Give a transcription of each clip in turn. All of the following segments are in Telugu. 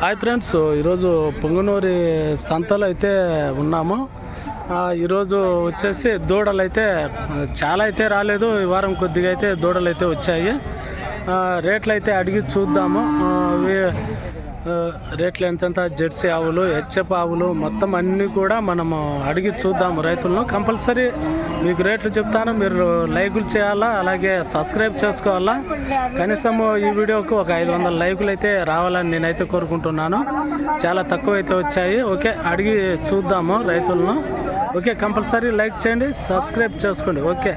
హాయ్ ఫ్రెండ్స్ ఈరోజు పొంగనూరి సంతలో అయితే ఉన్నాము ఈరోజు వచ్చేసి దూడలు అయితే చాలా అయితే రాలేదు. ఈ వారం కొద్దిగా అయితే దూడలు అయితే వచ్చాయి. రేట్లు అయితే అడిగి చూద్దాము. రేట్లు ఎంతెంత జెర్సీ ఆవులు హెచ్ఎఫ్ ఆవులు మొత్తం అన్నీ కూడా మనము అడిగి చూద్దాము రైతులను. కంపల్సరీ మీకు రేట్లు చెప్తాను మీరు లైకులు చేయాలా అలాగే సబ్స్క్రైబ్ చేసుకోవాలా? కనీసము ఈ వీడియోకు ఒక ఐదు వందల లైకులు అయితే రావాలని నేనైతే కోరుకుంటున్నాను. చాలా తక్కువ అయితే వచ్చాయి. ఓకే అడిగి చూద్దాము రైతులను. ఓకే కంపల్సరీ లైక్ చేయండి సబ్స్క్రైబ్ చేసుకోండి. ఓకే.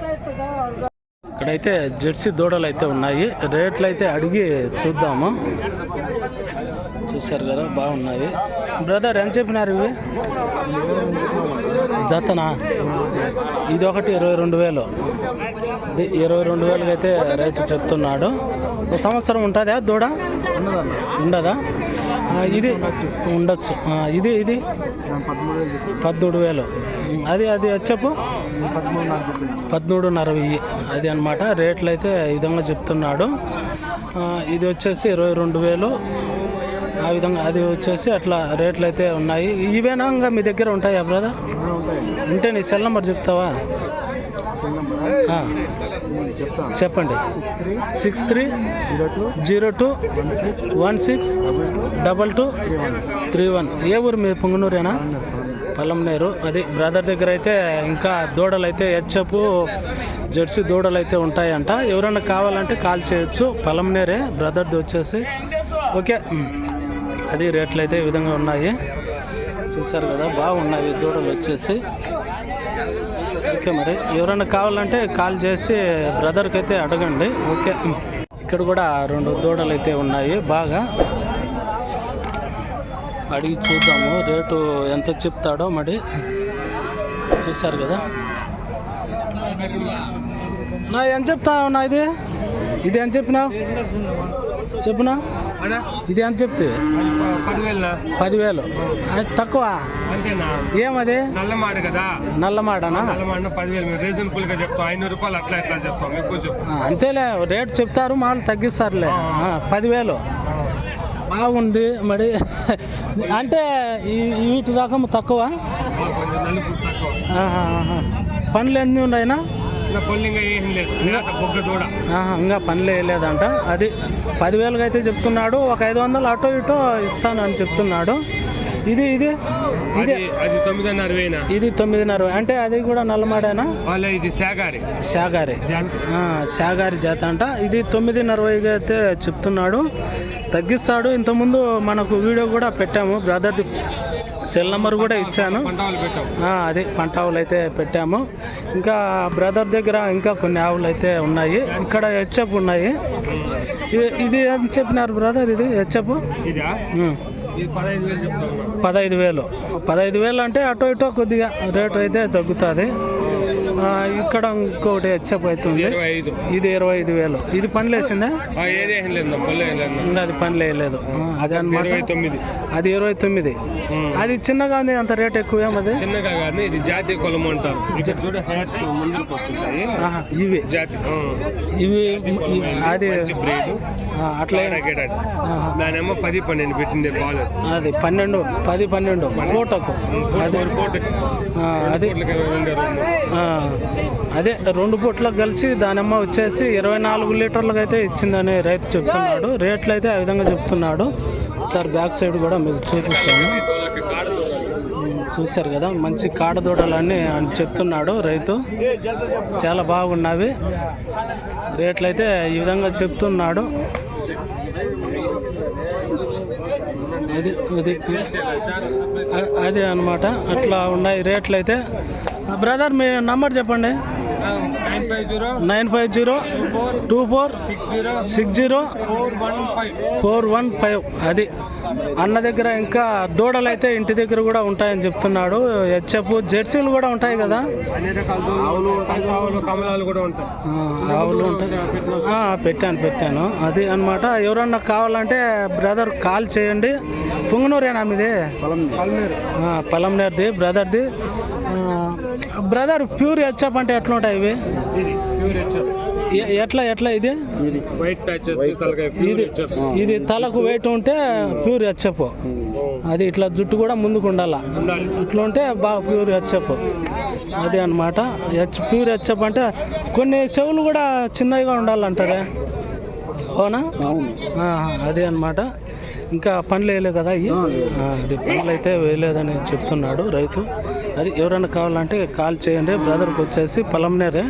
ఇక్కడైతే జెర్సీ దూడలు అయితే ఉన్నాయి. రేట్లు అయితే అడిగి చూద్దాము. చూశారు కదా బాగున్నాయి. బ్రదర్ ఎంత చెప్పినారు ఇవి? జతనా? ఇది ఒకటి ఇరవై రెండు వేలు. ఇది ఇరవై రెండు వేలకి అయితే రైతు చెప్తున్నాడు. సంవత్సరం ఉంటుందా దూడ? ఉండదా? ఇది ఉండొచ్చు. ఇది ఇది? పదమూడు వేలు. అది అది చెప్పు. పదమూడున్నర వెయ్యి. అది అనమాట రేట్లు అయితే ఈ విధంగా చెప్తున్నాడు. ఇది వచ్చేసి ఇరవై రెండు వేలు. ఆ విధంగా అది వచ్చేసి అట్లా రేట్లు అయితే ఉన్నాయి. ఇవేనా ఇంకా మీ దగ్గర ఉంటాయా బ్రదర్? ఉంటే నీ సెల్ నెంబర్ చెప్తావా? చెప్పండి. Six three zero two one six double two three one. ఏ ఊరు మీ పొంగనూరేనా? పల్లంనేరు అది బ్రదర్ దగ్గర అయితే ఇంకా దూడలు అయితే హెచ్చపు జెర్సీ దూడలు అయితే ఉంటాయంట. ఎవరైనా కావాలంటే కాల్ చేయొచ్చు. పల్లంనేరే బ్రదర్ది వచ్చేసి. ఓకే. అది రేట్లు అయితే ఈ విధంగా ఉన్నాయి. చూసారు కదా బాగున్నాయి దూడలు వచ్చేసి. ఓకే మరి. ఎవరైనా కావాలంటే కాల్ చేసి బ్రదర్కి అయితే అడగండి. ఓకే. ఇక్కడ కూడా రెండు దూడలు అయితే ఉన్నాయి. బాగా అడిగి చూద్దాము. రేటు ఎంత చెప్తాడో మరి. చూశారు కదా. నా ఎంత చెప్తావు నా ఇది? ఇది ఎంత చెప్పినావు చెప్పునా? ఇది ఎంత చెప్తే? పదివేల? అది తక్కువ? ఏమది? నల్లమాడ కదా? నల్లమాడనా రీజనబుల్గా చెప్తాం. ఐనూరు రూపాయలు అట్లా ఇట్లా చెప్తాం? ఎక్కువ చెప్తాం. అంతేలే. రేట్ చెప్తారు మామూలు తగ్గిస్తారులే. పదివేలు. బాగుంది మరి. అంటే వీటి రకం తక్కువ. పనులు ఎన్ని ఉన్నాయినా? ఆహా, ఇంకా పనులు వేయలేదంట అది పదివేలకు అయితే చెప్తున్నాడు ఒక ఐదు వందలు అటో ఇటో ఇస్తాను అని చెప్తున్నాడు. ఇది ఇది? అది తొమ్మిదిన్నర ఇది తొమ్మిదిన్నర అంటే అది కూడా నల్లమాడేనా? వాళ్ళ ఇది శాగారి. శాగారి. శాగారి జాత అంట. ఇది తొమ్మిదిన్నర అయితే చెప్తున్నాడు. తగ్గిస్తాడు. ఇంతకుముందు మనకు వీడియో కూడా పెట్టాము. బ్రదర్ది సెల్ నెంబర్ కూడా ఇచ్చాను. అది పంట ఆవులు అయితే పెట్టాము. ఇంకా బ్రదర్ దగ్గర ఇంకా కొన్ని ఆవులు అయితే ఉన్నాయి. ఇక్కడ హెచ్ఎఫ్ ఉన్నాయి. ఇది- ఏం చెప్పినారు బ్రదర్ ఇది? హెచ్ఎఫ్? పదహైదు వేలు. పదహైదు వేలు అంటే అటో ఇటో కొద్దిగా రేటు అయితే తగ్గుతుంది. ఇక్కడ ఇంకొకటి హెచ్ఎఫ్ అవుతుంది ఇది ఇరవై ఐదు వేలు. ఇది పని లేచిందా ఆ, ఏది ఏం లేదు పొల్ల ఏం లేదు ఇంకా అది పని లేదు అదే అనమాట అది ఇరవై తొమ్మిది. అది చిన్నగా ఉంది అంత రేట్ ఎక్కువ ఏమది చిన్నగా కానీ ఇది జాతీయ కులము అంటారు. ఇవి. ఇవి అది అట్లా. దానేమో పది పన్నెండు పెట్టింది పాలు. అది పన్నెండు పది పన్నెండు. పూటకు. అది అది అదే రెండు పూట్లకు కలిసి దానిమ్మ వచ్చేసి ఇరవై నాలుగు లీటర్లకు అయితే ఇచ్చిందని రైతు చెప్తున్నాడు. రేట్లు అయితే ఆ విధంగా చెప్తున్నాడు. సార్ బ్యాక్ సైడ్ కూడా మీకు చూపిస్తాను. చూశారు కదా మంచి కాడదూడలని అని చెప్తున్నాడు రైతు. చాలా బాగున్నవి. రేట్లు అయితే ఈ విధంగా చెప్తున్నాడు. అది అది అదే అనమాట అట్లా ఉన్నాయి రేట్లు అయితే బ్రదర్ మీ నంబర్ చెప్పండి. Nine five zero nine five zero four two four six zero six zero four one five. Four one five. అది. అన్న దగ్గర ఇంకా దూడలు అయితే ఇంటి దగ్గర కూడా ఉంటాయని చెప్తున్నాడు. హెచ్ఎఫ్ జెర్సీలు కూడా ఉంటాయి కదా? ఆవులు ఉంటాయి. పెట్టాను పెట్టాను. అది అన్నమాట. ఎవరన్నా కావాలంటే బ్రదర్ కాల్ చేయండి. పుంగనూరేనా మీది? ఆ, పలంనేరుది బ్రదర్ది బ్రదర్ ప్యూర్ హెచ్ఎఫ్ అంటే ఎట్లుంటాయి ఇవి? ప్యూర్ హెచ్ఎఫ్ ఎట్లా ఎట్లా ఇది? వైట్ ప్యాచెస్ ఇది ఇది తలకు వెయిట్ ఉంటే ప్యూర్ హెచ్చప్ అది ఇట్లా జుట్టు కూడా ముందుకు ఉండాల. ఇట్లా ఉంటే బాగా ప్యూర్ హెచ్చప్ అది అనమాట హెచ్ ప్యూర్ హెచ్చప్ అంటే కొన్ని చెవులు కూడా చిన్నగా ఉండాలంటారే? అవునా? అదే అనమాట ఇంకా పనులు వేయలేదు కదా అది పనులు అయితే వేయలేదని చెప్తున్నాడు రైతు. అది ఎవరైనా కావాలంటే కాల్ చేయండి బ్రదర్కి వచ్చేసి పొలంనేరే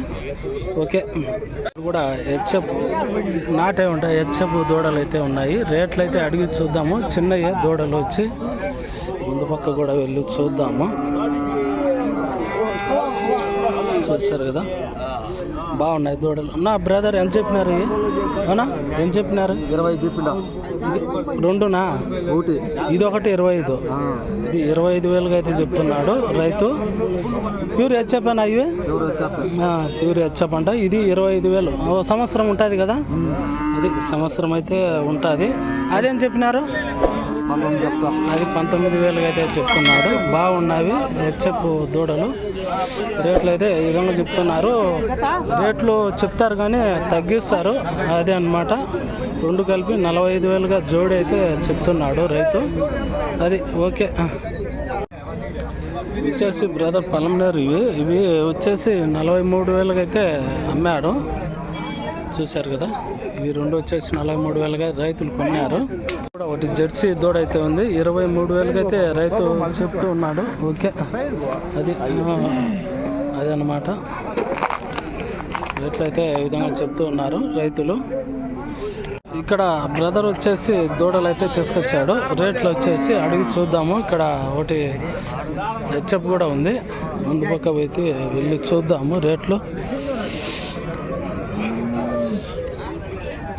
ఓకే. కూడా హెచ్ఎఫ్ నాటే ఉంటాయి హెచ్ఎఫ్ దూడలు అయితే ఉన్నాయి. రేట్లు అయితే అడిగి చూద్దాము. చిన్నయ్య దూడలు వచ్చి ముందు పక్క కూడా వెళ్ళి చూద్దాము. చూస్తారు కదా? బాగున్నాయి దూడలు. నా బ్రదర్ ఎంత చెప్పినారు అవునా? ఎంత చెప్పినారు? ఇరవై చెప్పిండా రెండునా? ఒకటి. ఇది ఒకటి ఇరవై ఐదు. ఇది ఇరవై ఐదు వేలుగా అయితే చెప్తున్నాడు రైతు. ప్యూర్ హెచ్ఎఫ్ అన్న ఇవి? ప్యూర్ హెచ్ఎఫ్ అంట. ఇది ఇరవై ఐదు వేలు. సంవత్సరం ఉంటుంది కదా? అది సంవత్సరం అయితే ఉంటుంది. అదేం చెప్పినారు? అది పంతొమ్మిది వేలుగా అయితే చెప్తున్నాడు. బాగున్నవి హెచ్ఎఫ్ దూడలు. రేట్లు అయితే ఈ విధంగా చెప్తున్నారు. రేట్లు చెప్తారు కానీ తగ్గిస్తారు. అదే అన్నమాట. రెండు కలిపి నలభై ఐదు వేలుగా జోడి అయితే చెప్తున్నాడు రైతు. అది ఓకే. వచ్చేసి బ్రదర్ పలంనేరు ఇవి. ఇవి వచ్చేసి నలభై మూడు వేలుగా అయితే అమ్మాడు. చూశారు కదా? ఈ రెండు వచ్చేసి నలభై మూడు వేలుగా రైతులు కొన్నారు. కూడా ఒకటి జెర్సీ దూడ అయితే ఉంది. ఇరవై మూడు వేలకైతే అయితే రైతు చెప్తూ ఉన్నాడు. ఓకే. అది అదనమాట రేట్లు అయితే ఈ విధంగా చెప్తూ ఉన్నారు రైతులు. ఇక్కడ బ్రదర్ వచ్చేసి దూడలు అయితే తీసుకొచ్చాడు. రేట్లు వచ్చేసి అడిగి చూద్దాము. ఇక్కడ ఒకటి హెచ్ఎఫ్ కూడా ఉంది. ముందు పక్క అయితే వెళ్ళి చూద్దాము రేట్లు.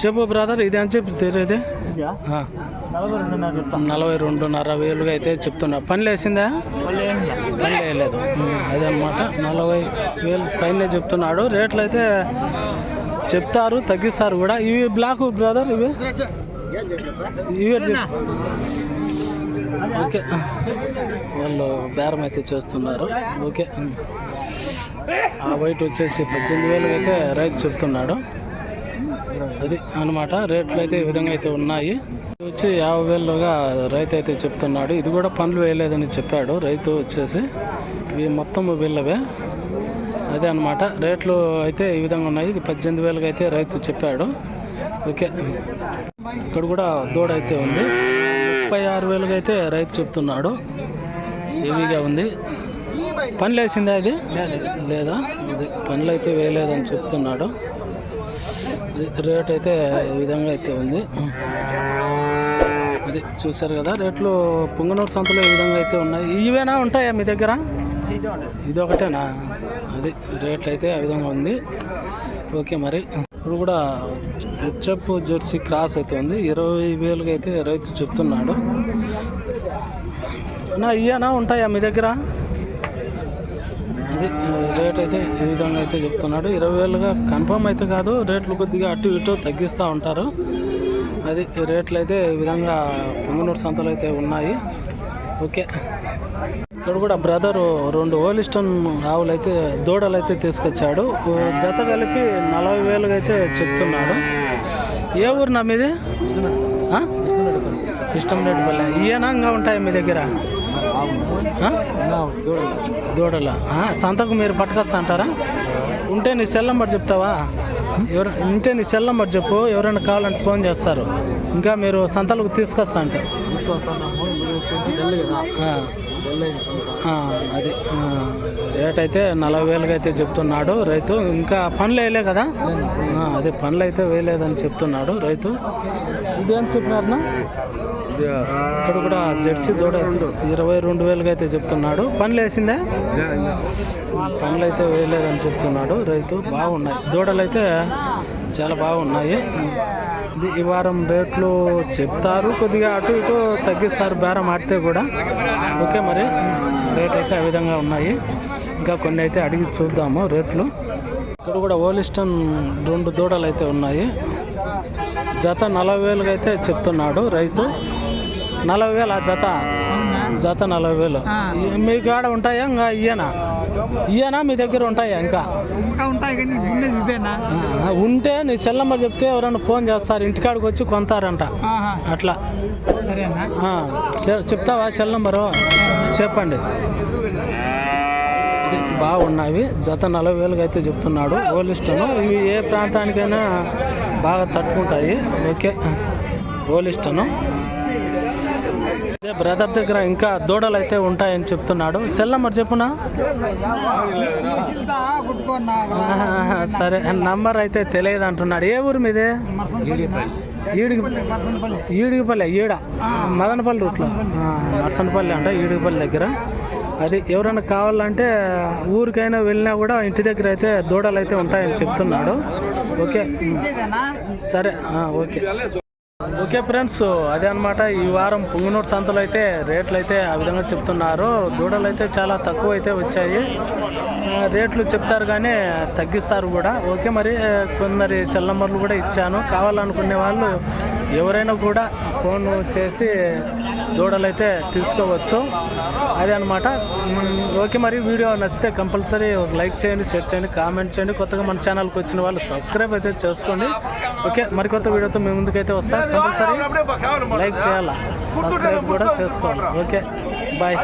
చెప్పు బ్రదర్ ఇది అని చెప్పి తీరేది ఆ, నలభై రెండున్నర వేలుగా అయితే చెప్తున్నా. పని లేసిందా పని వేయలేదు. అదనమాట నలభై వేలు పైన చెప్తున్నాడు. రేట్లు అయితే చెప్తారు తగ్గిస్తారు కూడా. ఇవి బ్లాక్ బ్రదర్ ఇవి? ఇవి ఓకే. వాళ్ళు బేరం అయితే చేస్తున్నారు. ఓకే. ఆ వైట్ వచ్చేసి పద్దెనిమిది వేలు అయితే రైతు చెప్తున్నాడు. అది అన్నమాట. రేట్లు అయితే ఈ విధంగా అయితే ఉన్నాయి. వచ్చి యాభై వేలుగా రైతు అయితే చెప్తున్నాడు. ఇది కూడా పనులు వేయలేదని చెప్పాడు. రైతు వచ్చేసి ఇవి మొత్తం వీళ్ళవే. అదే అన్నమాట. రేట్లు అయితే ఈ విధంగా ఉన్నాయి. ఇది పద్దెనిమిది వేలుగా అయితే రైతు చెప్పాడు. ఓకే. ఇక్కడ కూడా దూడ అయితే ఉంది. ముప్పై ఆరు వేలుగా అయితే రైతు చెప్తున్నాడు. హెవీగా ఉంది. పనులు వేసిందా ఇది? లేదా? ఇది పనులు అయితే వేయలేదని చెప్తున్నాడు. రేట్ అయితే ఈ విధంగా అయితే ఉంది. అది చూసారు కదా రేట్లు పొంగనూరు సంతలో ఈ విధంగా అయితే ఉన్నాయి. ఇవేనా ఉంటాయా మీ దగ్గర? ఇది ఒకటేనా? అది రేట్లు అయితే ఆ విధంగా ఉంది. ఓకే మరి ఇప్పుడు కూడా హెచ్ఎఫ్ జెర్సీ క్రాస్ అయితే ఉంది. ఇరవై వేలుగా అయితే రైతు చెప్తున్నాడు. నా ఇయ్యనా ఉంటాయా మీ దగ్గర? ఇది రేట్ అయితే ఈ విధంగా అయితే చెప్తున్నాడు. ఇరవై వేలుగా కన్ఫర్మ్ అయితే కాదు రేట్లు కొద్దిగా అటు ఇటు తగ్గిస్తూ ఉంటారు. అది రేట్లు అయితే ఈ విధంగా పొంగనూరు సంతలు అయితే ఉన్నాయి. ఓకే. ఇక్కడ కూడా బ్రదరు రెండు ఓలిస్టన్ ఆవులు అయితే దూడలు అయితే తీసుకొచ్చాడు. జత కలిపి నలభై వేలుగా అయితే చెప్తున్నాడు. ఏ ఊరు నా మీది? ఇష్టం రేటు పల్లె. ఈయనంగా ఉంటాయి మీ దగ్గర? దూడల. సంతకు మీరు పట్టుకొస్తా అంటారా? ఉంటే నీ సెల్ నెంబర్ చెప్తావా? ఎవరు ఉంటే నీ సెల్ నెంబర్ చెప్పు ఎవరైనా కావాలంటే ఫోన్ చేస్తారు. ఇంకా మీరు సంతలకు తీసుకొస్తా అంటే. అది. రేట్ అయితే నలభై వేలుగా అయితే చెప్తున్నాడు రైతు. ఇంకా పనులు వేయలే కదా? అదే పనులు అయితే వేయలేదని చెప్తున్నాడు రైతు. ఇదేం చెప్పినారనా ఇక్కడ కూడా జెర్సీ దూడ ఇరవై రెండు వేలుగా అయితే చెప్తున్నాడు. పనులు వేసిందే? పనులు అయితే వేయలేదని చెప్తున్నాడు రైతు. బాగున్నాయి. దూడలు అయితే చాలా బాగున్నాయి. ఈ వారం రేట్లు చెప్తారు. కొద్దిగా అటు ఇటు తగ్గిస్తారు బేరం ఆడితే కూడా. ఓకే మరి. రేట్ అయితే ఆ విధంగా ఉన్నాయి. ఇంకా కొన్ని అయితే అడిగి చూద్దాము రేట్లు. ఇక్కడ కూడా ఓలిస్టన్ రెండు దూడలు అయితే ఉన్నాయి. జత నలభై వేలుగా అయితే చెప్తున్నాడు రైతు. నలభై వేలు ఆ జత? జత నలభై వేలు. మీ కాడ ఉంటాయా? ఇంకా ఇయ్యనా? ఇయ్యనా? మీ దగ్గర ఉంటాయా ఇంకా? ఉంటే నీ సెల్ నెంబర్ చెప్తే ఎవరైనా ఫోన్ చేస్తారు. ఇంటికాడికి వచ్చి కొంటారంట అట్లా. చెప్తావా సెల్ నెంబరు చెప్పండి. బాగున్నవి జత నలభై వేలుగా అయితే చెప్తున్నాడు. ఓలిస్టను ఇవి ఏ ప్రాంతానికైనా బాగా తట్టుకుంటాయి. ఓకే. ఓలిస్టను అదే బ్రదర్ దగ్గర ఇంకా దూడలు అయితే ఉంటాయని చెప్తున్నాడు. సెల్ నెంబర్ చెప్పునా సరే నంబర్ అయితే తెలియదు అంటున్నాడు. ఏ ఊరు మీదే? ఈడికి ఈడిగిపల్లి ఈడ. మదనపల్లి రూట్లో. నర్సనపల్లి అంట ఈడిగిపల్లి దగ్గర. అది ఎవరైనా కావాలంటే ఊరికైనా వెళ్ళినా కూడా ఇంటి దగ్గర అయితే దూడలు అయితే ఉంటాయని చెప్తున్నాడు. ఓకే. సరే ఓకే. ఓకే ఫ్రెండ్స్ అదే అనమాట ఈ వారం పుంగనూరు సంతలో అయితే రేట్లు అయితే ఆ విధంగా చెప్తున్నారు. దూడలు అయితే చాలా తక్కువ అయితే వచ్చాయి. రేట్లు చెప్తారు కానీ తగ్గిస్తారు కూడా. ఓకే మరి కొందరి సెల్ నెంబర్లు కూడా ఇచ్చాను. కావాలనుకునే వాళ్ళు ఎవరైనా కూడా ఫోన్ చేసి దూడలు అయితే తీసుకోవచ్చు. అదే అనమాట ఓకే మరి వీడియో నచ్చితే కంపల్సరీ ఒక లైక్ చేయండి షేర్ చేయండి కామెంట్ చేయండి. కొత్తగా మన ఛానల్కి వచ్చిన వాళ్ళు సబ్స్క్రైబ్ అయితే చేసుకోండి. ఓకే మరి కొత్త వీడియోతో మీ ముందుకైతే వస్తా. కంపల్సరీ లైక్ చేయాలా? సబ్స్క్రైబ్ కూడా చేసుకోవాలి. Okay bye.